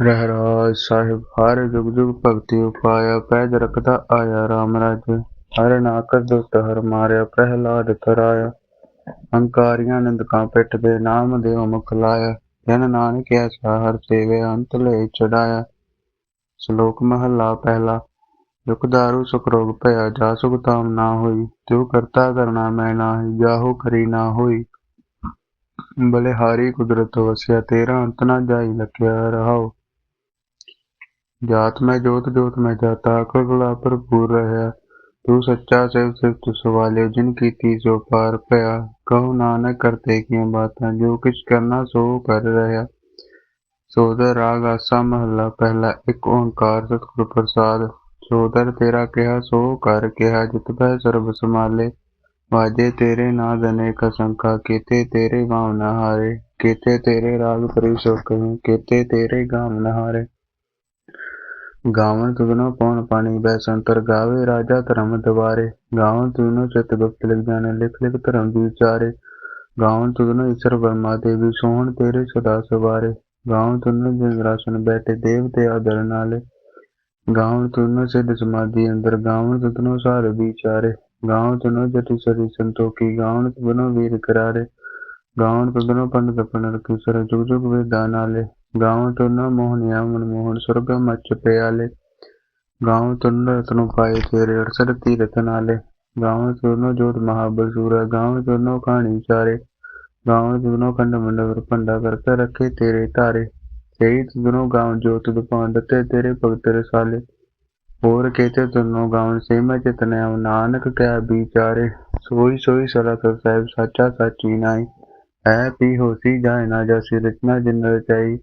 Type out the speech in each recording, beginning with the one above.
ਰਹਿਰਾਜ ਸਾਹਿਬ, ਹਰ ਜੁਗ ਜੁਗ ਭਗਤੀ ਉਪਾਇਆ, ਪੈਜ ਰਖਦਾ ਆਇਆ ਰਾਮ ਰਾਜ। ਹਰ ਨਾਕਰ ਦੁਸ਼ਟ ਹਰ ਮਾਰਿਆ, ਪ੍ਰਹਿਲਾਦ ਤਰਾਇਆ। ਹੰਕਾਰੀਆਂ ਨਿੰਦਕਾਂ ਪਿੱਠ ਦੇ ਨਾਮ ਦੇ ਮੁਖ ਲਾਇਆ। ਜਨ ਨਾਨਕ ਐਸਾ ਹਰ ਸੇਵੇ ਅੰਤ ਲੈ ਚੜਾਇਆ। ਸ਼ਲੋਕ ਮਹਲਾ ਪਹਿਲਾ, ਦੁਖ ਦਾਰੂ ਸੁਖ ਰੋਗ ਭਇਆ, ਜਾ ਸੁਖ ਤਾਮ ਨਾ ਹੋਈ। ਜੋ ਕਰਤਾ ਕਰਨਾ ਮੈਂ ਨਾਹੀ, ਜਾਹੋ ਕਰੀ ਨਾ ਹੋਈ। ਬਲਿਹਾਰੀ ਕੁਦਰਤ ਵਸਿਆ, ਤੇਰਾ ਅੰਤ ਨਾ ਜਾਈ, ਲਖਿਆ ਰਹਾਓ ਜਾਤ ਮੈਂ ਜੋਤ ਜੋਤ ਮੈਂ ਜਾਤਾ, ਅਕਲ ਭਰਪੂਰ ਰਹਿਆ। ਤੂੰ ਸੱਚਾ ਸਿਵ ਸਿਫਤ ਸਵਾਲਿਓ ਜਿਨ ਕੀਤੀ ਸੋ ਪਾਰ ਪਿਆ। ਕਹੋ ਨਾਨਕ ਕਰਤੇ ਕੀਆਂ ਬਾਤਾਂ, ਜੋ ਕਿਛ ਕਰਨਾ ਸੋ ਕਰ ਰਹਿਆ। ਸੋਦਰ ਰਾਗ ਆਸਾ ਮਹੱਲਾ, ਪਹਿਲਾ ਇੱਕ ਓੰਕਾਰ ਸਤਿਗੁਰ ਪ੍ਰਸਾਦ। ਸੋਦਰ ਤੇਰਾ ਕਿਹਾ, ਸੋ ਕਰ ਕਿਹਾ, ਜਿਤ ਬੈ ਸਰਬ ਸਮਾਲੇ ਵਾਜੇ ਤੇਰੇ ਨਾ ਅਨੇਕ ਸੰਖਾ ਕੀਤੇ ਤੇਰੇ ਗਾਉ ਨਾ ਹਾਰੇ। ਕੀਤੇ ਤੇਰੇ ਰਾਗ ਪਰਿਸੋ ਕਹੂੰ ਕੀਤੇ ਤੇਰੇ ਗਾਮ ਨਾ ਹਾਰੇ। ਗਾਵਣ ਤੁਗਨੋ ਪਉਣ ਪਾਣੀ ਬੈ ਗਾਵੇ, ਰਾਜਾ ਧਰਮ ਦਵਾਰੇ। ਗਾਵਨ ਤੁਗਨੋ ਚਿਤ ਗੁਪਤ ਲਿਖ ਜਾਣੇ ਲਿਖ ਲਿਖ ਧਰਮ ਵਿਚਾਰੇ ਗਾਵਨ ਤੁਗਨੋ ਈਸ਼ਰ ਵਰਮਾ ਦੇਵੀ ਸੋਹਣ ਤੇਰੇ ਸਦਾ ਸਵਾਰੇ। ਗਾਵਨ ਤੁਗਨੋ ਜਿੰਦਰਾਸਨ ਬੈਠੇ ਦੇਵ ਤੇ ਆਦਰ ਨਾਲੇ। ਗਾਵਨ ਤੁਗਨੋ ਸਿੱਧ ਸਮਾਧੀ ਅੰਦਰ ਗਾਵਨ ਤੁਗਨੋ ਸਾਰ ਵਿਚਾਰੇ। ਗਾਵਨ ਤੁਗਨੋ ਜਤੀ ਸਰੀ ਸੰਤੋਖੀ ਗਾਵਨ ਤੁਗਨੋ ਵੀਰ ਕਰਾਰੇ। ਗਾਵਨ ਤੁਗਨੋ ਪੰਡਤ ਪਨਰ ਕਿਸਰ, ਜੁਗ ਜੁਗ ਵੇਦਾ ਨਾਲੇ। ਗਾਉਂ ਤੁਨ ਮੋਹਨਿਆ ਮਨਮੋਹਨ ਸੁਰਗ ਮਚ ਪਿਆਲੇ। ਗਾਉਂ ਤੁਨ ਰਤਨੁ ਪਾਏ ਤੇਰੇ ਅਰਸਰ ਤੀਰਥ ਨਾਲੇ। ਗਾਉਂ ਤੁਨੋ ਜੋਤ ਮਹਾਬਲ ਸੂਰਾ, ਗਾਉਂ ਤੁਨੋ ਕਹਾਣੀ ਚਾਰੇ। ਗਾਉਂ ਤੁਨੋ ਖੰਡ ਮੰਡਵਰ ਭੰਡਾ ਕਰਕੇ ਰੱਖੇ ਤੇਰੇ ਧਾਰੇ। ਸਹੀ ਤੁਨੋ ਗਾਉਂ ਜੋਤ ਦੁਪਾਂਡ ਤੇ ਤੇਰੇ ਭਗਤ ਰਸਾਲੇ। ਹੋਰ ਕੇਤੇ ਤੁਨੋ ਗਾਉਂ ਸੇ ਮੈਂ ਚਿਤਨੇ ਨਾਨਕ ਕਹਿ ਵਿਚਾਰੇ। ਸੋਈ ਸੋਈ ਸਲਾਤ ਸਾਹਿਬ ਸੱਚਾ ਸਾਚੀ ਨਾਈ ਐ ਪੀ ਹੋਸੀ ਜਾਏ ਨਾ ਜਾਸੀ, ਰਚਨਾ ਜਿਨ ਰਚਾਈ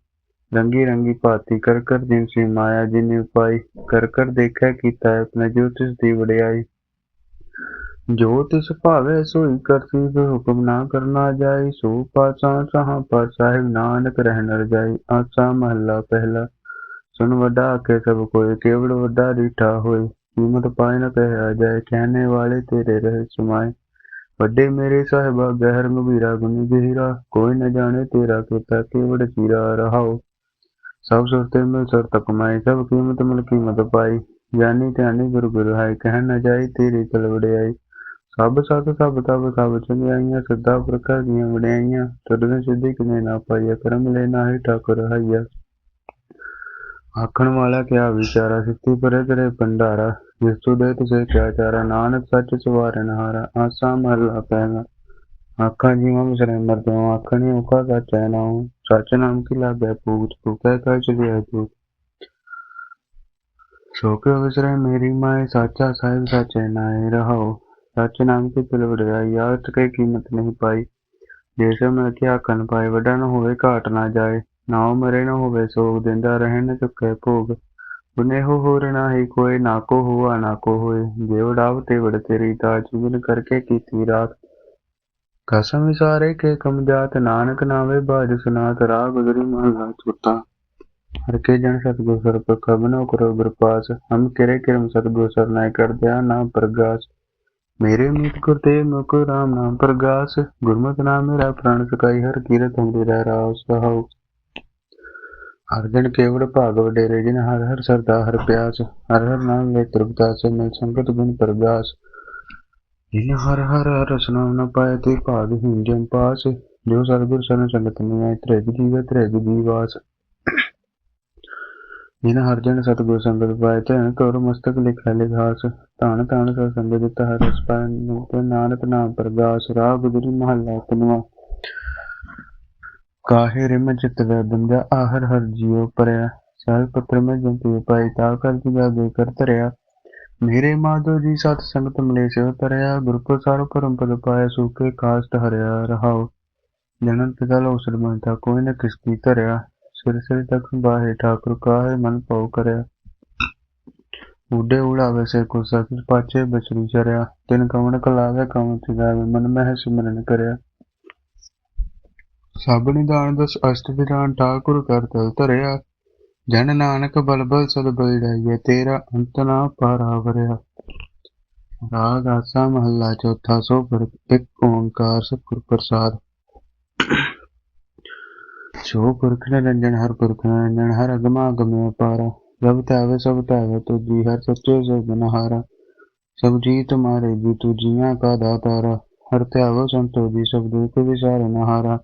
ਰੰਗੀ ਰੰਗੀ ਭਾਤੀ ਕਰ ਕਰ ਜਿਨ ਸੀ ਮਾਇਆ ਜਿਨ ਉਪਾਈ ਕਰ ਕਰ ਦੇਖਿਆ ਕੀਤਾ ਆਪਣੇ ਜੋ ਦੀ ਵਡਿਆਈ। ਜੋ ਤਿਸ ਭਾਵੇ ਸੋਈ ਕਰਤੀ ਜੋ ਹੁਕਮ ਨਾ ਕਰਨਾ ਜਾਈ, ਸੋ ਪਾਸਾ ਸਹਾਂ ਪਰ ਸਾਹਿਬ ਨਾਨਕ ਰਹਿਣ ਰਜਾਈ ਆਸਾ ਮਹੱਲਾ ਪਹਿਲਾ ਸੁਨ ਵੱਡਾ ਕੇ ਸਭ ਕੋਈ ਕੇਵਲ ਵੱਡਾ ਰੀਠਾ ਹੋਏ ਕੀਮਤ ਪਾਏ ਨ ਕਹਿਆ ਜਾਏ ਕਹਿਣੇ ਵਾਲੇ ਤੇਰੇ ਰਹੇ ਸਮਾਏ। ਵੱਡੇ ਮੇਰੇ ਸਾਹਿਬਾ, ਗਹਿਰ ਗੰਭੀਰਾ ਗੁਨੀ ਗਹਿਰਾ, ਕੋਈ ਨ ਜਾਣੇ ਤੇਰਾ ਕੀਤਾ ਕੇਵੜ ਚੀਰਾ ਰਹਾਓ ਸਭ ਸੁਰਤੇ ਮਿਲ ਸੁਰਤ ਕਮਾਈ, ਸਭ ਕੀਮਤ ਮਿਲ ਕੀਮਤ ਪਾਈ। ਜਾਨੀ ਧਿਆਨੀ ਗੁਰੂ ਗੁਰੂ ਹੈ ਕਹਿਣ ਨ ਜਾਈ, ਤੇਰੀ ਚਲ ਵਡਿਆਈ। ਸਭ ਸਤ, ਸਭ ਤਬ ਸਭ ਚੰਗਿਆਈਆਂ, ਸਿੱਧਾ ਪ੍ਰਕਾਰ ਦੀਆਂ ਵਡਿਆਈਆਂ। ਤੁਰਨ ਸਿੱਧੀ ਕਿਨੇ ਨਾ ਪਾਈਆ ਕਰਮ ਲੈ ਨਾਹੀ ਠਾਕੁਰ ਹਈਆ। ਆਖਣ ਵਾਲਾ ਕਿਆ ਵਿਚਾਰਾ ਸਿੱਧੀ ਪਰੇ ਤੇਰੇ ਭੰਡਾਰਾ। ਜਿਸ ਤੂੰ ਦੇ ਤੁਸੇ ਕਿਆ ਚਾਰਾ, ਨਾਨਕ ਸੱਚ ਸਵਾਰਨ ਹਾਰਾ। ਆਸਾ ਮਹਲਾ ਪਹਿਲਾ ਆਖਾਂ ਜੀਵਾਂ ਵਿਸਰੇ ਮਰਦਿਓ ਆਖਣੀ ਉਕਾ ਸੱਚ ਹੈ ਨਾਉ ਸੱਚ ਨਾਮ ਕੀ ਲਾਗੇ ਪੂਤ ਤੂੰ ਕਹਿ ਕਹਿ ਚਲਿਆ ਤੂੰ ਸੋ ਕੇ ਵਿਸਰੇ ਮੇਰੀ ਮਾਏ ਸਾਚਾ ਸਾਹਿਬ ਸੱਚੇ ਨਾਏ ਸੱਚ ਨਾਮ ਕੀ ਤਿਲ ਵੜਿਆ ਯਾਦ ਕਈ ਕੀਮਤ ਨਹੀਂ ਪਾਈ ਜੈਸੇ ਮੈਂ ਕੀ ਆਖਣ ਪਾਏ ਵੱਡਾ ਨਾ ਹੋਵੇ ਘਾਟ ਨਾ ਜਾਏ ਨਾਉ ਮਰੇ ਨਾ ਹੋਵੇ ਸੋਗ ਦਿੰਦਾ ਰਹਿਣ ਚੁੱਕੇ ਭੋਗ ਬੁਨੇ ਹੋ ਹੋਰ ਨਾ ਹੀ ਕੋਈ ਨਾ ਕੋ ਹੁਆ ਨਾ ਕੋ ਹੋਏ ਜੇ ਉਡਾਵ ਤੇ ਵੜ ਤੇਰੀ ਤਾਜ ਬਿਨ ਕਰਕੇ ਕੀਤੀ ਰਾਤ ਕਸਮ ਵਿਸਾਰੇ ਕੇ ਕਮ ਜਾਤ ਨਾਨਕ ਨਾਵੇ ਬਾਜ ਸੁਨਾਤ ਰਾਹ ਗੁਜ਼ਰੀ ਮਹਲਾ ਚੁੱਤਾ ਹਰ ਕੇ ਜਨ ਸਤਗੁਰ ਸਰ ਪਰ ਕਬਨੋ ਕਰੋ ਬਰਪਾਸ ਹਮ ਕਿਰੇ ਕਿਰਮ ਸਤਗੁਰ ਸਰ ਨਾਇ ਕਰ ਨਾ ਪ੍ਰਗਾਸ। ਮੇਰੇ ਮੀਤ ਗੁਰਦੇਵ ਮੁਖ ਰਾਮ ਨਾਮ ਪ੍ਰਗਾਸ, ਗੁਰਮਤਿ ਨਾਮ ਮੇਰਾ ਪ੍ਰਾਣ ਸਕਾਈ, ਹਰ ਕੀਰਤ ਹਮਰੀ ਰਹਿ ਰਾਉ ਸਹਾਉ। ਹਰ ਦਿਨ ਕੇਵੜ ਭਾਗ ਵਡੇਰੇ, ਜਿਨ ਹਰ ਹਰ ਸਰਦਾ ਹਰ ਪਿਆਸ, ਹਰ ਹਰ ਨਾਮ ਵੇ ਤ੍ਰਿਪਤਾ ਸੇ ਮਿਲ ਸੰਗਤ ਗੁਣ ਪ੍ਰਗਾਸ। ਜਿਨ ਹਰ ਹਰ ਰਸ ਨ ਪਾਏ ਤੇ ਭਾਗ ਜਨ ਪਾਸ। ਜੋ ਸਤਿਗੁਰ ਸਰਨ ਸੰਗਤ ਨਹੀਂ ਤ੍ਰਿਗ ਜੀਵ, ਤ੍ਰਿਗ ਜੀਵਾਸ ਜਿਨ ਹਰ ਜਨ ਸਤਿਗੁਰ ਸੰਗਤ ਪਾਏ ਧਨ ਕਰ ਮਸਤਕ ਲਿਖਿਆ ਲਿਖਾਸ। ਧਨ ਧਨ ਸਤ ਸੰਗਤ ਦਿੱਤਾ ਹਰ ਰਸ ਪਾਏ ਤੇ ਨਾਨਕ ਨਾਮ ਪ੍ਰਗਾਸ, ਰਾਹ ਗੁਜਰੀ ਮਹੱਲਾ ਤਨਵਾ। ਕਾਹੇ ਰਿਮ ਚਿਤ ਵੈ ਬੰਦਿਆ ਆਹਰ ਹਰ ਜੀਉ ਪਰਿਆ ਸਹਿ ਪੱਤਰ ਮੈਂ ਜੰਤੀ ਪਾਈ, ਤਾ ਕਰ ਜਿਗਾ ਦੇ ਕਰ ਧਰਿਆ। ਮੇਰੇ ਮਾਧੋ ਜੀ, ਸਤ ਸੰਗਤ ਮਿਲੇ ਸਿਵ ਤਰਿਆ ਗੁਰ ਪ੍ਰਸਾਰ ਪਰਮ ਪਦ ਪਾਇਆ, ਸੂਕੇ ਕਾਸਟ ਹਰਿਆ, ਰਹਾਉ। ਜਨਨ ਪਿਤਾ ਲੋ ਸਰਬੰਤਾ ਕੋਈ ਨ ਕਿਸਕੀ ਧਰਿਆ। ਸਿਰ ਸਿਰ ਤੱਕ ਬਾਹੇ ਠਾਕੁਰ ਕਾਹੇ ਮਨ ਪਾਉ ਕਰਿਆ। ਉਡੇ ਉਡਾਵੇ ਸੇ ਕੋ ਸਕਿ ਪਾਛੇ ਬਚਰੀ ਚਰਿਆ। ਤਿਨ ਕਵਣ ਕਲਾਵੇ ਕਵਣ ਤਿਗਾਵੇ, ਮਨ ਮਹਿ ਸਿਮਰਨ ਕਰਿਆ। ਸਭ ਨਿਦਾਨ ਦਸ ਅਸ਼ਟ ਵਿਧਾਨ, ਠਾਕੁਰ ਕਰ ਤਲ ਧਰਿਆ। ਜਨ ਨਾਨਕ ਬਲ ਬਲ ਸਦ ਬਲ ਤੇਰਾ ਅੰਤ ਨਾ ਪਾਰਾ ਰਾਗ ਆਸਾ ਮਹੱਲਾ ਚੌਥਾ ਸੋ ਇੱਕ ਓੰਕਾਰ ਸਤਿਗੁਰ ਪ੍ਰਸਾਦ। ਸੋ ਪੁਰਖ ਨਿਰੰਜਨ, ਹਰ ਪੁਰਖ ਨਿਰੰਜਨ, ਹਰ ਅਗਮਾ ਅਗਮਿ ਅਪਾਰਾ। ਜਬ ਧਿਆਵੇ ਸਭ ਧਿਆਵੇ ਜੀ ਹਰ ਸੱਚੇ ਸਭਨਹਾਰਾ ਸਭ ਜੀ ਤੁਮਾਰੇ ਜੀ ਤੂ ਜੀਆਂ ਕਾ ਦਾਤਾਰਾ। ਹਰ ਧਿਆਵੋ ਸੰਤੋ ਜੀ ਸਭ ਦੁਖ ਵਿਸਾਰ, ਨਹਾਰਾ।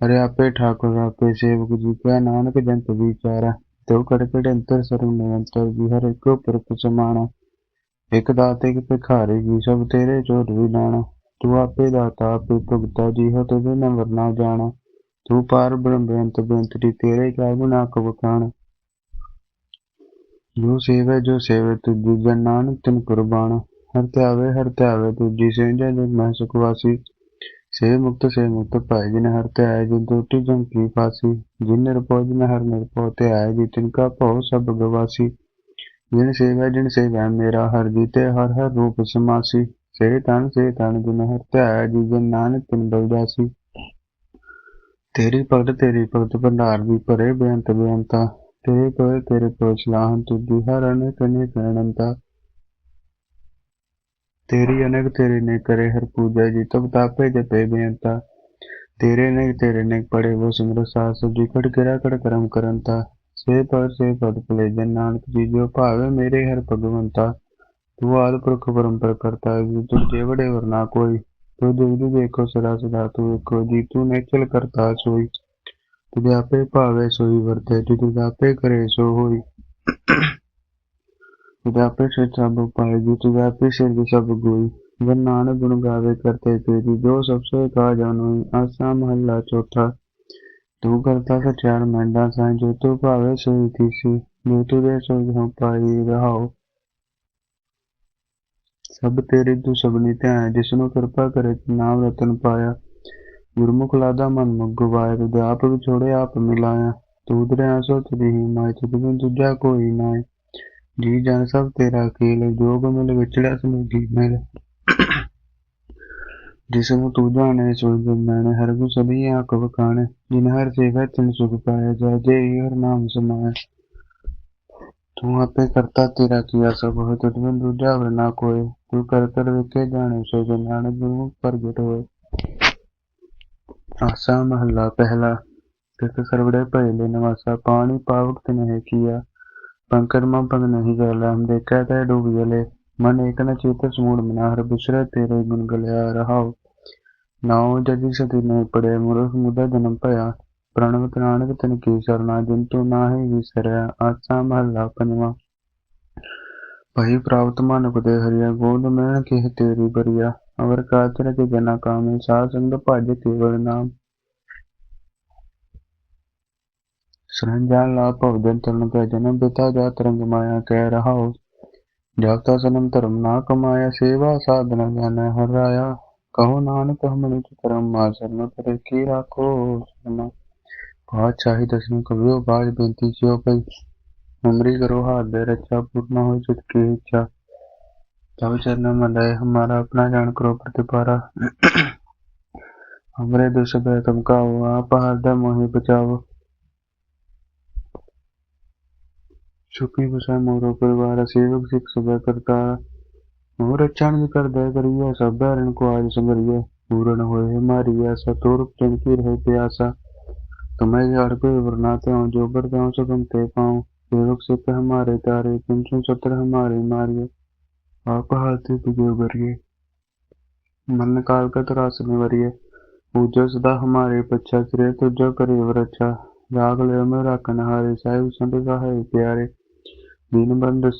ਹਰੇ ਆਪੇ ਠਾकुर ਆਪੇ ਸੇਵਕ, ਜੀ ਕਾ ਨਾਨਕ ਜੰਤ ਵਿਚਾਰਾ। ਤੋ ਕੜ ਕੜ ਅੰਤਰ ਸਰਵ ਨਿਰੰਤਰ ਜੀ ਹਰ ਇੱਕੋ ਦਾਤੇ ਕਿ ਭਿਖਾਰੀ ਜੀ, ਸਭ ਤੇਰੇ ਚੋਟ ਵੀ ਦਾਣਾ ਤੂੰ ਆਪੇ ਦਾਤਾ, ਆਪੇ ਭੁਗਤਾ ਜੀ ਹੋ ਤੁਝੇ ਨ ਵਰਨਾ ਜਾਣਾ। ਤੂੰ ਪਾਰ ਬ੍ਰਹਮ ਬੇਅੰਤ ਬੇਅੰਤਰੀ ਤੇਰੇ ਕਾ ਗੁਨਾ ਕਬ ਜੋ ਸੇਵੈ, ਜੋ ਸੇਵੇ, ਤੁਜੀ ਜਨ ਨਾਨਕ ਤਿਨ ਕੁਰਬਾਨ ਹਰ ਧਿਆਵੇ ਹਰ ਧਿਆਵੇ ਤੁਜੀ ਸੇਜੈ ਜਗ ਮਹਿ ਸੁਖ ਵਾਸੀ ਸੇ ਮੁਕਤ ਸੇ ਮੁਕਤ ਭਾਇ ਜਿਨ ਹਰ ਧਿਆਏ ਜਿਨ ਟੂਟੀ ਜਮ ਕੀ ਫਾਸੀ, ਜਿਨ ਨਿਰਭਉ ਜਿਨ ਹਰ ਨਿਰਭਉ ਧਿਆਏ ਜੀ ਤਿਨ ਕਾ ਭਉ ਸਭ ਗਵਾਸੀ। ਜਿਨ ਸੇਵੈ ਜਿਨ ਸੇਵੈ ਹਰ ਹਰ ਹਰ ਰੂਪ ਸਮਾਸੀ। ਸੇ ਤਨ ਸੇ ਤਨ ਜਿਨ ਹਰ ਧਿਆਏ ਜੀ ਜਨ ਨਾਨਕ ਤਿਨ ਬਲਦਾਸੀ। ਤੇਰੀ ਭਗਤ ਤੇਰੀ ਭਗਤ ਭੰਡਾਰ ਦੀ ਭਰੇ ਬੇਅੰਤ ਬੇਅੰਤਾ। ਤੇਰੇ ਕੋਲ ਤੇਰੇ ਕੋਲ ਸਲਾਹਨ ਤੁਜੀ ਹਰ ਅਨੇਕ ਅਨੇਕ ਅਨੰਤਾ। ਤੇਰੀ ਅਨੇਕ ਤੇਰੇ ਨੇ ਕਰੇ ਹਰ ਪੂਜਾ ਜੀ, ਤਬ ਤਾਪੇ ਜਪੇ ਬੇਅੰਤਾ। ਤੇਰੇ ਨੇ ਤੇਰੇ ਨੇ ਪੜੇ ਉਹ ਸਿਮਰ ਸਾਸ ਜੀ ਕੜ ਕਿਰਾ ਕੜ ਕਰਮ ਕਰੰਤਾ। ਸੇ ਪਰ ਸੇ ਪਦ ਭਲੇ ਜਨ ਨਾਨਕ ਜੀ, ਜੋ ਭਾਵੇ ਮੇਰੇ ਹਰ ਭਗਵੰਤਾ। ਤੂੰ ਆਦ ਪੁਰਖ ਪਰੰਪਰ ਕਰਤਾ ਜੀ ਤੂੰ ਜੇਵੜੇ ਵਰਨਾ ਕੋਈ। ਤੂੰ ਜੁਗ ਦੇਖੋ ਸਦਾ ਸਦਾ, ਤੂੰ ਏਕੋ ਜੀ, ਤੂੰ ਨੇਚਲ ਕਰਤਾ ਸੋਈ। ਤੁਝੇ ਆਪੇ ਭਾਵੇ ਸੋਈ ਵਰਤੇ ਤੁਝੇ ਆਪੇ ਕਰੇ ਸੋ ਹੋਈ। ਤੁਝੇ ਆਪੇ ਸੇ ਸਭ ਪਾਏ ਜੀ ਤੁਝੇ ਆਪੇ ਸਿਰ ਦੀ ਸਭ ਗੋਈ। ਜਨ ਨਾਨਕ ਗੁਣ ਗਾਵੇ ਕਰਤੇ ਤੇਰੀ, ਜੋ ਸਭ ਸੇ ਕਾ ਜਾਨੋ ਆਸਾ ਮਹੱਲਾ ਚੌਥਾ। ਤੂੰ ਕਰਤਾ ਸਚਿਆਰ ਮੰਡਾ ਸਾਂ ਜੋ ਤੂੰ ਭਾਵੇ ਸੋਈ ਤੀਸੀ ਜੋ ਰਹਾਓ ਸਭ ਤੇਰੇ ਤੂੰ ਸਭਨੀ ਧਿਆਨ, ਜਿਸ ਨੂੰ ਕਿਰਪਾ ਕਰੇ ਨਾਮ ਰਤਨ ਪਾਇਆ। ਗੁਰਮੁਖ ਲਾਦਾ ਮਨ ਮੁਖ ਗਵਾਏ ਤੁਧ ਆਪ ਵਿਛੋੜੇ ਆਪ ਮਿਲਾਇਆ। ਤੂੰ ਦਰਿਆ ਸੋ ਤੁਧੀ ਮਾਇ ਤੁਧ ਦੂਜਾ ਕੋਈ ਨਾਏ ਜੀ ਜਨ ਸਭ ਤੇਰਾ ਕੀਲ ਜੋਗ ਮਿਲ ਵਿਚੜਾ ਸਮੁਦੀ ਮਿਲ। ਜਿਸ ਨੂੰ ਤੂੰ ਜਾਣੇ ਸੋ ਜਮੈਣੇ ਹਰ ਗੁ ਸਭੀ ਆਕ ਵਖਾਣੇ। ਜਿਨ ਹਰ ਸੇਵਾ ਤਿਨ ਸੁਖ ਪਾਇਆ ਜਾ ਜੇ ਹਰ ਨਾਮ ਸਮਾਇਆ ਤੂੰ ਆਪੇ ਕਰਤਾ, ਤੇਰਾ ਕੀਆ ਸਭ ਹੋਏ, ਤੁਧ ਬਿਨ ਦੂਜਾ ਵਰ ਨਾ ਕੋਏ। ਤੂੰ ਕਰ ਕਰ ਵੇਖੇ, ਜਾਣੇ ਸੋ ਜਨ ਨਾਨਕ ਗੁਰੂ ਪ੍ਰਗਟ ਹੋਏ। ਆਸਾ ਮਹੱਲਾ ਪਹਿਲਾ ਤਿਸ ਸਰਵੜੇ ਭਇਲੇ ਨਿਵਾਸਾ, ਪਾਣੀ ਪਾਵਕ ਤਿਨਹਿ ਕੀਆ। ਪੰਕਰ ਮਾ ਪਗ ਨਹੀਂ ਗਲਾ, ਹਮ ਦੇਖਾ ਤੈ ਡੂਬ ਜਲੇ। ਮਨ ਏਕ ਨ ਚੇਤ ਸਮੂੜ ਮਨਾ, ਹਰ ਬਿਸਰੇ ਨਾਉ ਜਗੀ ਸਤੀ ਨਹੀਂ ਪੜੇ ਮੁਰਖ ਮੁਦਾ ਜਨਮ ਭਇਆ। ਪ੍ਰਣਵ ਨਾਨਕ ਤਨ ਕੀ ਸਰਨਾ, ਜਿਨ ਤੂੰ ਨਾਹੀ ਵਿਸਰਿਆ, ਆਸਾ ਮਹੱਲਾ ਪੰਜਵਾ। ਭਈ ਪ੍ਰਾਪਤ ਮਨੁਖ ਦੇ ਹਰਿਆ ਗੋਦ ਮੈਂ ਕਿਹ ਤੇਰੀ ਬਰੀਆ। ਅਵਰ ਕਾਚਰ ਕੇ ਜਨਾ ਕਾਮੇ, ਸਾਧ ਸੰਗ ਭਜ ਕੇਵਲ ਨਾਮ। जन्म बिता जा तरंग माया कह रहा हो जागता सनम सेवा साधना हर राया कहो नानक करम शर्म पर की राखो दसवीं बेनती उमरी करो, हाथ दे पूर्ण हो चित की इच्छा। तब चरण हमारा अपना जान करो प्रतिपारा। हमरे दुष्ट तुमका हुआ आप हरदम मोहि बचाओ। सुखी बसा मोरो परिवार सेवक सिख सब करता। मोर अच्छा निज कर दया करिए सब हरण को आज संगरिए पूर्ण होए हमारी आशा तोर प्रेम की रहे प्यासा। तुम्हें जड़ पे वरनाते हो जो बरते हो सुगम ते पाऊँ। सेवक सिख हमारे तारे पिंचु सत्र हमारे मारिए। आप हाथी तुझे भरिए? मन काल का त्रास निवरिए पूजो सदा हमारे पच्छा श्रेय तुझो करे वरच्छा राग ले, में राखन हारे, साहिब संत है प्यारे। దీనబంధు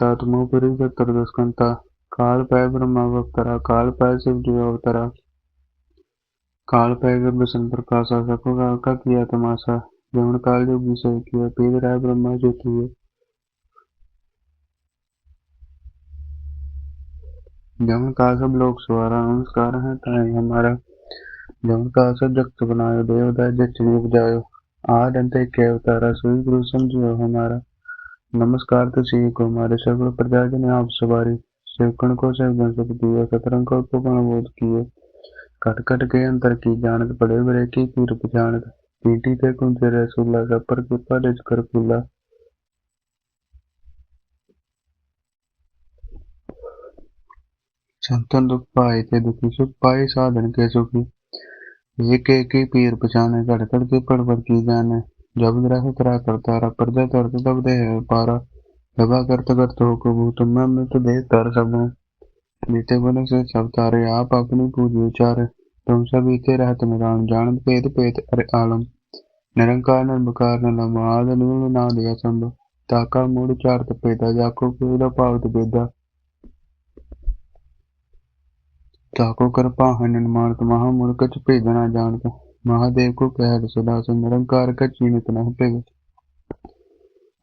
తత్మోపరిగత్తరు దూసుకుంటా కాలుపై బ్రహ్మవక్తర కాలుపై शिवदेवतर कालपै विष्णु प्रकाश सको काल का किया तमाशा जमन काल जो भी सही किया पेद राय ब्रह्मा जो किए जमन काल सब लोग सुहारा नमस्कार है ताए हमारा जमन काल सब जगत बनायो देवदाय जग युग जायो आद के अवतारा सूर्य गुरु समझो हमारा नमस्कार तो सी को हमारे सर्व प्रजा जन आप सवारी सेवकन को सेवकन सब दिया सतरंग को उपगण बोध किए कट कट के अंतर की जानत पड़े बड़े की कीरप जानत पीटी ते कुंते रसूला सपर कृपा रिज कर फूला संतन दुख पाए ते दुखी सुख पाए साधन के सुखी एक एक ही पीर पछाने घड़ घड़ के पड़ पड़ की जाने जब ग्रह करा करता रहा पर्दा तरत तब दे है पारा दबा करत करत हो कबू तुम मैं मिट दे तर सब बीते बन से सब तारे आप अपनी पूज विचार तुम सब बीते रहत निराम जान भेद भेद अरे आलम निरंकार निर्मकार नलम आद नील ना दिया संभ ताका मूड चारत पेदा जाको पेदा पावत बेदा ताको कर पाहन मानत महामूल कच भेदना जानत महादेव को कह सदा से निरंकार का चीनित न पेग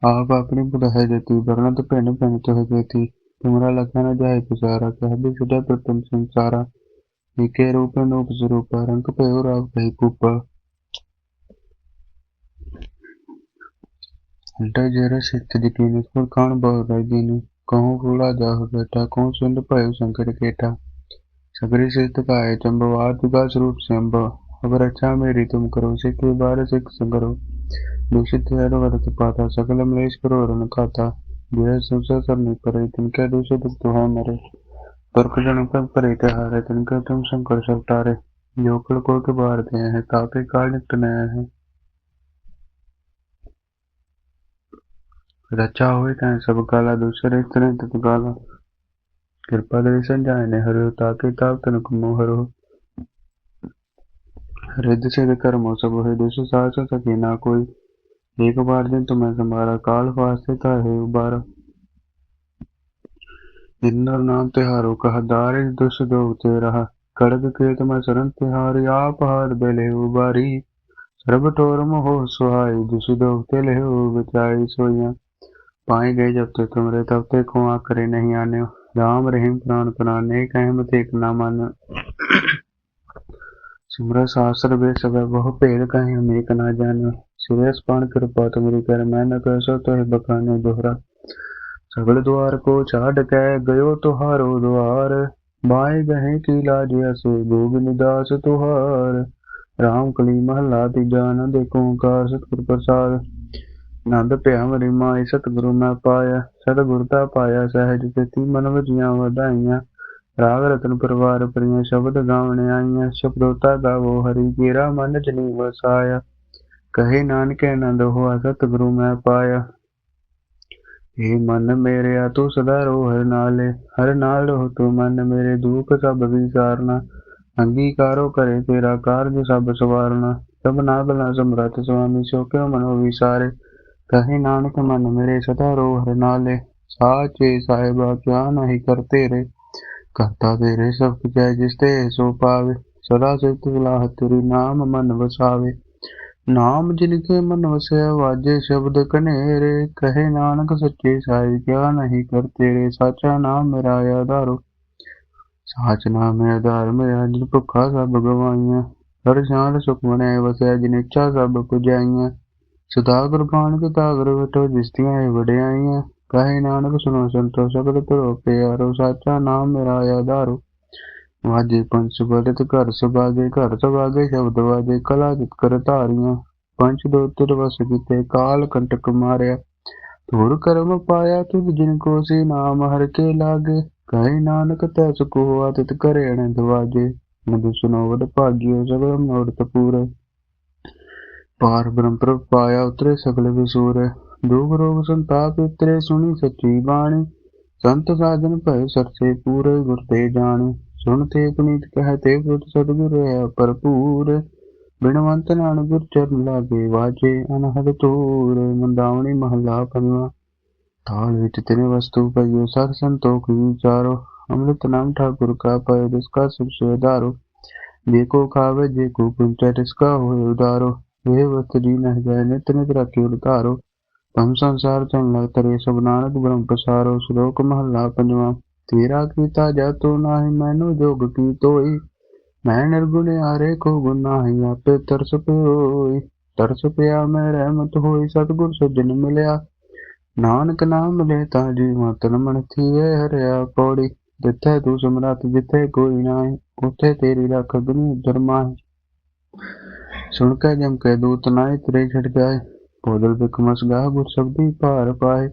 आप अपनी बुध है जती वर्णत पिंड पिंड तो है जती तुमरा लखा न जाए पुसारा कह भी सदा प्रथम संसारा निके रूप नूप स्वरूप रंग पे और आप कही कुप हंटा जरा सित दिकीन फुल खान बहु रजीन कहूँ फूला जाह बेटा कहूँ सुंद भयो संकट केटा सगरी सिद्ध गाय चंबवाद का स्वरूप से अम्ब अगर अच्छा मेरी तुम करो सिख बार सिख संगरो दूषित है वरत पाता सकल मलेश करो रन खाता यह सुसा करने पर तिनके दूषित तो है मरे तुर्क जन पर करे हारे तिनके तुम शंकर सब तारे योकल को के बाहर दे हैं तापे काल निकट नया है रचा हुए कहें सब काला दूसरे तरह तत्काला कृपा दर्शन जाने हरो ताके ताप तनक मोहरो हृदय से कर्मो सब है दुष्ट सास सके ना कोई एक बार दिन तुम्हें संभारा काल फास्ते था है उबारा इंद्र नाम तिहारो कहा दारे दुष्ट दो रहा कड़क के तुम्हें शरण तिहारी आप हार बेले उबारी सर्व ठोर मोह सुहाई दुष्ट दो ले बचाई सोइया पाए गए जब तक तुमरे तब तक को करे नहीं आने राम रहीम प्राण प्राण एक अहमद एक ना मान सुमर शास्त्र बे सब बहु पेड़ कहे हम एक ना जाने सुरेश पान कृपा तुमरी कर मैं न कैसो तो है बखाने दोहरा सगल द्वार को छाड़ के गयो तुहारो द्वार बाए गहे की लाज असो गोविंद दास तुहार राम कली महला तीजा न देखो कार सतगुर प्रसाद ਨੰਦ ਪਿਆ ਮਰੀ ਮਾਈ ਸਤਿਗੁਰੂ ਮੈਂ ਪਾਇਆ ਸਤਿਗੁਰ ਦਾ ਪਾਇਆ ਸਹਿਜ ਤੇਤੀ ਮਨ ਵਜੀਆਂ ਵਧਾਈਆਂ ਰਾਗ ਰਤਨ ਪਰਵਾਰ ਪਰਿਆ ਸ਼ਬਦ ਗਾਵਣ ਆਈਆਂ, ਸ਼ਬਦੋਤਾ ਗਾਵੋ, ਹਰੀ ਤੇਰਾ ਮਨ ਜਨੀ ਵਸਾਇਆ। ਕਹੇ ਨਾਨਕ ਆਨੰਦ ਹੋਆ ਸਤਿਗੁਰੂ ਮੈਂ ਪਾਇਆ। ਏ ਮਨ ਮੇਰਿਆ, ਤੂੰ ਸਦਾ ਰੋ ਹਰ ਨਾਲੇ, ਹਰ ਨਾਲ ਰੋ ਤੂੰ ਮਨ ਮੇਰੇ ਦੁੱਖ ਸਭ ਵਿਚਾਰਨਾ ਅੰਗੀਕਾਰੋ ਕਰੇ ਤੇਰਾ ਕਾਰਜ ਸਭ ਸਵਾਰਨਾ। ਸਭ ਨਾ ਬਲਾ ਸਮਰਤ ਸੁਆਮੀ, ਸੋ ਕਿਉ ਮਨੋ ਵਿਸਾਰੇ? ਕਹੇ ਨਾਨਕ ਮਨ ਮੇਰੇ ਸਦਾ ਰੋ ਹਰ ਨਾਲੇ, ਸਾਚੇ ਸਾਹਿਬਾ, ਕਿਆ ਨਹੀਂ ਕਰਤੇ ਰੇ? करता तेरे सब जय जिसते सो पावे सदा से तुला तेरी नाम मन वसावे नाम जिनके मन वसे वाजे शब्द कनेरे कहे नानक सच्चे साई क्या नहीं करते रे साचा नाम मेरा आधारो साच नाम है आधार मेरा जिन भुखा सब गवाइया हर शान सुख मने वसै जिन इच्छा सब पुजाइया सदा गुरबान के तागर बटो जिसतियां वड्याइया कहे नानक सुनो संतो सकल तरो प्यारो साचा नाम मेरा आधारो ਵਾਜੇ ਪੰਚ ਬਲਤ ਘਰ ਸੁਭਾਗੇ ਘਰ ਸੁਭਾਗੇ ਸ਼ਬਦ ਵਾਜੇ ਕਲਾ ਜਿਤ ਕਰ ਧਾਰੀਆਂ ਪੰਚ ਦੋਤਰ ਵਸ ਕੀਤੇ ਕਾਲ ਕੰਟਕ ਮਾਰਿਆ ਧੂਰ ਕਰਮ ਪਾਇਆ ਤੁਧ ਜਿਨ ਕੋ ਸੀ ਨਾਮ ਹਰ ਕੇ ਲਾਗੇ ਕਹੇ ਨਾਨਕ ਤੈਸ ਕੋ ਆਤਿਤ ਕਰੇ ਅਨੰਦ ਵਾਜੇ ਨਦ ਸੁਨੋ ਵਡ ਭਾਗਿਓ ਸਗਲ ਮਨੋਰਥ ਪੂਰੇ ਪਾਰ ਬ੍ਰਹਮ ਪ੍ਰਭ ਪਾਇਆ ਉਤਰੇ ਸਗਲ ਵਿਸੂਰ ਦੁਖ ਰੋਗ ਸੰਤਾਪ ਉਤਰੇ ਸੁਣੀ ਸੱਚੀ ਬਾਣੀ। ਸੰਤ ਸਾਜਨ ਭਏ ਸਰਸੇ ਪੂਰੇ ਗੁਰ ਤੇ ਜਾਣੇ। ਸੁਣ ਤੇ ਪੁਨੀਤ ਕਹੈ ਤੇ ਗੁਰ ਸਤਿਗੁਰ ਭਰਪੂਰ। ਬਿਨਵੰਤ ਨਾਨਕ ਗੁਰ ਚਰਨ ਲਾਗੇ ਵਾਜੇ ਅਨਹਦ ਤੋਰ ਮੰਦਾਵਣੀ ਮਹਲਾ ਪੰਜਵਾਂ। ਤਾਲ ਵਿੱਚ ਤਿਨੇ ਵਸਤੂ ਪਈਓ ਸਰ ਸੰਤੋਖ ਵਿਚਾਰੋ ਅੰਮ੍ਰਿਤ ਨਾਮ ਠਾਕੁਰ ਕਾ ਪਏ ਜਿਸਕਾ ਸਭ ਸੋਧਾਰੋ ਜੇ ਕੋ ਖਾਵੇ, ਜੇ ਕੋ ਪੁੰਚੈ ਤਿਸਕਾ ਹੋਏ ਉਦਾਰੋ। ਇਹ ਵਸਤ ਜੀ ਨਹਿ ਜਾਏ, ਨਿਤ ਨਿਤ ਰਾਖਿਓ ਉਤਾਰੋ। ਭਮ ਸੰਸਾਰ ਚੰਨ ਲਗ ਤਰੇ ਸਭ ਨਾਨਕ ਬ੍ਰਹਮ ਪਸਾਰੋ ਸ਼ਲੋਕ ਮਹਲਾ ਪੰਜਵਾਂ। ਤੇਰਾ ਕੀਤਾ ਜਾ ਤੋ ਨਾਹੀ, ਮੈਨੂੰ ਜੋਗ ਕੀ ਤੋਈ? ਮੈਂ ਨਿਰਗੁਣ ਆਰੇ ਕੋ ਗੁਨਾਹੀ ਆਪੇ ਤਰਸ ਪਿਓਈ ਤਰਸ ਪਿਆ ਮੈਂ ਰਹਿਮਤ ਹੋਈ, ਸਤਗੁਰ ਸਜਣ ਮਿਲਿਆ। ਨਾਨਕ ਨਾਮ ਲੈ ਤਾ ਜੀਵਾ ਤਨ ਮਨ ਥੀਏ ਹਰਿਆ ਪੌੜੀ। ਜਿੱਥੇ ਤੂੰ ਸਮਰੱਥ, ਜਿੱਥੇ ਕੋਈ ਨਾਹੀ, ਉਥੇ ਤੇਰੀ ਰੱਖ ਦੁਨੀ ਸੁਣ ਕੇ ਜਮ ਕੇ ਦੂਤ ਨਾਏ ਤੇਰੇ ਛਿੜ ਜਾਏ। ਪੋਦਲ ਬਿਕ ਮਸਗਾ ਗੁਰ ਸ਼ਬਦੀ ਭਾਰ ਪਾਏ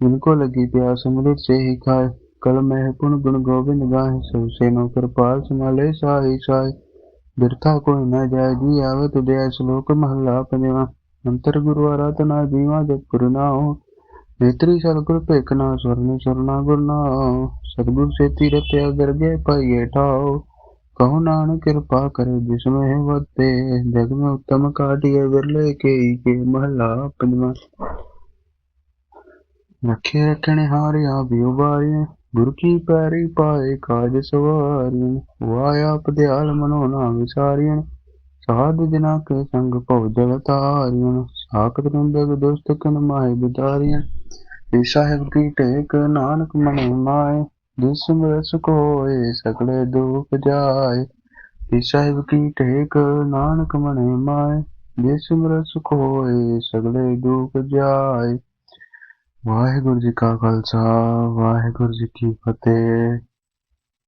जिनको लगी प्यास अमृत से ही खाए कल में पुन गुण गोविंद गाहे सब से नो कृपाल संभाले साही साय ਬਿਰਥਾ ਕੋਈ ਨਾ ਜਾਏ ਜੀ ਆਵੇ ਤੁਦੇ ਸ਼ਲੋਕ ਮਹਲਾ ਪੰਜਵਾਂ ਅੰਤਰ ਗੁਰੂ ਆਰਾਧਨਾ ਜੀਵਾ ਜਪ ਗੁਰੂ ਨਾਮ ਨੇਤਰੀ ਸਤਿਗੁਰ ਭੇਖ ਨਾ ਸੁਰਨੀ ਸੁਰਨਾ ਗੁਰ ਨਾਮ ਸਤਿਗੁਰ ਸੇ ਤੀਰਥ ਅਗਰ ਗਏ ਪਾਈਏ ਠਾਓ ਕਹੋ ਨਾਨਕ ਕਿਰਪਾ ਕਰੇ ਜਿਸ में वते जग में उत्तम काटिए बिरले के के महला पंजवा रखे रखने हारिया भी उबारिया गुरु की पैरी पाए काज सवारियन वाया पदयाल मनो ना विसारियन साधु जना के संग भव जल तारियन साकत निंदक दुष्ट कन माहे बिदारियन श्री साहिब की टेक नानक मनो ਬਿਸਮਰੁ ਕੋਇ ਸਗਲੇ ਦੁਖ ਜਾਏ ਜੀ ਸਾਹਿਬ ਕੀ ਟੇਕ ਨਾਨਕ ਮਣੇ ਮਾਏ ਬਿਸਮਰੁ ਕੋਇ ਸਗਲੇ ਦੁਖ ਜਾਏ। ਵਾਹਿਗੁਰੂ ਜੀ ਕਾ ਖਾਲਸਾ, ਵਾਹਿਗੁਰੂ ਜੀ ਕੀ ਫਤਿਹ।